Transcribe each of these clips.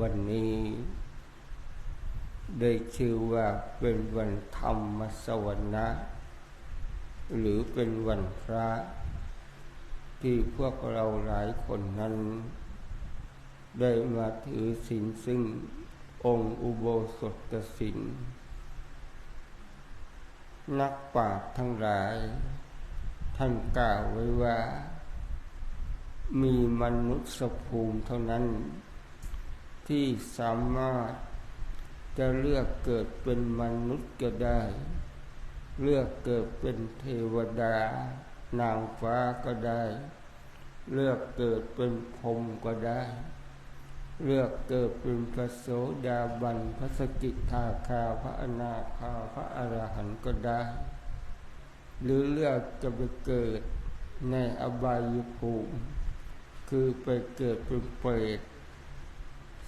วันนี้ ได้ชื่อว่าเป็นวันธรรมสวรรค์หรือเป็นวันพระ ที่พวกเราหลายคนนั้น ได้มาถือศีลซึ่งองค์อุโบสถศีลนักปราชญ์ทั้งหลาย ท่านกล่าวไว้ว่า มีมนุษย์สภูมิเท่านั้น ที่สามารถจะเลือกเกิดเป็นมนุษย์ก็ได้ เลือกเกิดเป็นเทวดา นางฟ้าก็ได้ เลือกเกิดเป็นพรมก็ได้ เลือกเกิดเป็นพระโสดาบันพระสกิทาคาพระอนาคาพระอรหันต์ก็ได้ หรือเลือกจะไปเกิดในอบายภูมิ คือไปเกิดเป็นเปรต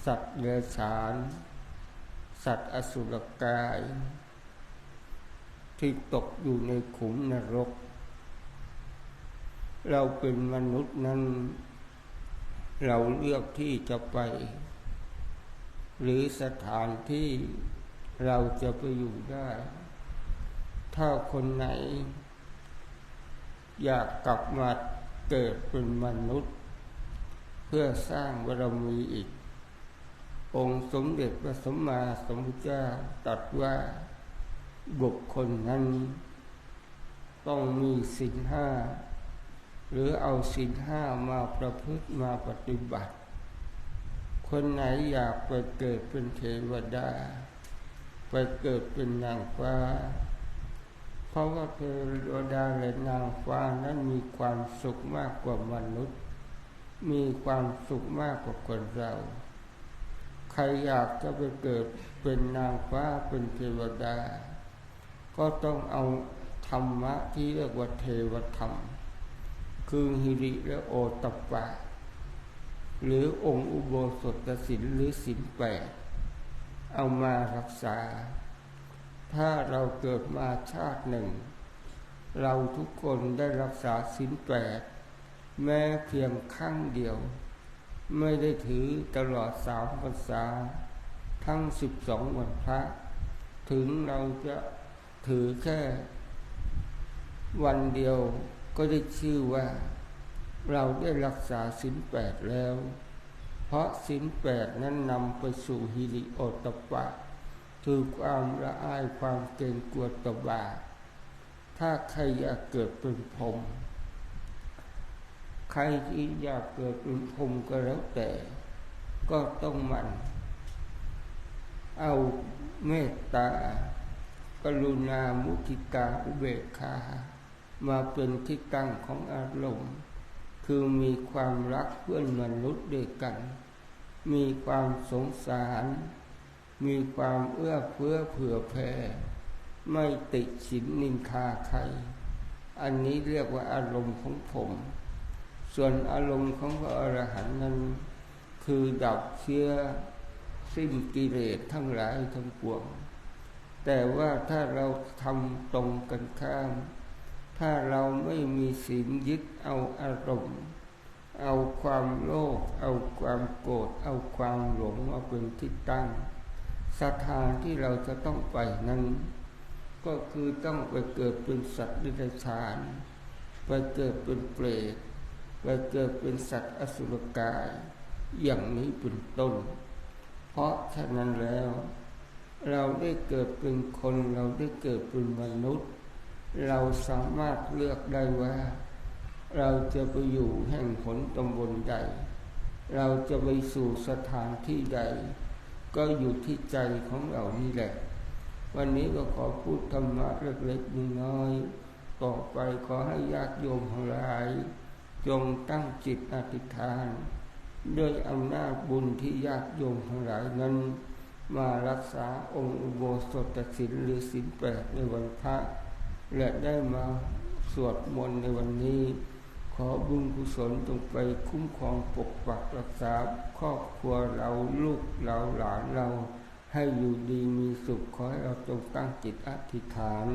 สัตว์เลื้อยฉาน สัตว์อสุรกาย ที่ตกอยู่ในขุมนรก เราเป็นมนุษย์นั้น เราเลือกที่จะไป หรือสถานที่เราจะไปอยู่ได้ ถ้าคนไหน อยากกลับมาเกิดเป็นมนุษย์ เพื่อสร้างบารมีอีก องค์สมเด็จพระสัมมาสัมพุทธเจ้าตรัสว่าบุคคลนั้น ต้องมีสินห้าหรือเอาสินห้ามาประพฤติมาปฏิบัติ คนไหนอยากไปเกิดเป็นเทวดา ไปเกิดเป็นนางฟ้า เพราะว่าเทวดาและนางฟ้านั้นมีความสุขมากกว่ามนุษย์ มีความสุขมากกว่าคนเรา รอยากจะไปเกิดเป็นนางฟ้าเป็นเทวดา ก็ต้องเอาธรรมะที่เรียกว่าเทวธรรม คือฮิริและโอตปปะ หรือองค์อุโบสถศีลหรือศีลแปดเอามารักษา ถ้าเราเกิดมาชาติหนึ่ง เราทุกคนได้รักษาศีลแปดแม้เพียงครั้งเดียว ไม่ได้ถือตลอดสามพรรษา ทั้งสิบสองวันพระ ถึงเราจะถือแค่วันเดียวก็ได้ชื่อว่า เราได้รักษาศีลแปดแล้ว เพราะศีลแปดนั้นนำไปสู่ฮิริโอตปะ คือความละอายความเกรงกลัวตบาถ้าใครอยากเกิดเป็นพรม ใครที่อยากเกิดเป็นพรมก็แล้วแต่ ก็ต้องมัน เอาเมตตากรุณามุทิตาอุเบกขามาเป็นที่ตั้งของอารมณ์ คือมีความรักเพื่อนมนุษย์ด้วยกัน มีความสงสาร มีความเอื้อเฟื้อเผื่อแผ่ ไม่ติดสินนินทาใคร อันนี้เรียกว่าอารมณ์ของผม ส่วนอารมณ์ของพระอรหันต์นั้น คือดับเชื้อสิ้นกิเลสทั้งหลายทั้งปวง แต่ว่าถ้าเราทำตรงกันข้าม ถ้าเราไม่มีศีลยึดเอาอารมณ์ เอาความโลภเอาความโกรธเอาความหลงมาเป็นที่ตั้งสถานที่เราจะต้องไปนั้น ก็คือต้องไปเกิดเป็นสัตว์ดิบฉาน ไปเกิดเป็นเปรต ไปเกิดเป็นสัตว์อสุรกาย อย่างนี้เป็นต้น เพราะฉะนั้นแล้ว เราได้เกิดเป็นคนเราได้เกิดเป็นมนุษย์ เราสามารถเลือกได้ว่า เราจะไปอยู่แห่งผลตำบลใด เราจะไปสู่สถานที่ใด ก็อยู่ที่ใจของเรานี่แหละ วันนี้ก็ขอพูดธรรมะเล็กๆน้อยๆต่อไปขอให้ญาติโยมทั้งหลาย จงตั้งจิตอธิษฐาน ด้วยอำนาจบุญที่ญาติโยมทั้งหลายนั้น มารักษาองค์อุโบสถศีลหรือศีลแปดในวันพระ และได้มาสวดมนต์ในวันนี้ ขอบุญกุศลจงไปคุ้มครองปกปักรักษาครอบครัวเราลูกเราหลานเรา ให้อยู่ดีมีสุขขอให้เราจงตั้งจิตอธิษฐาน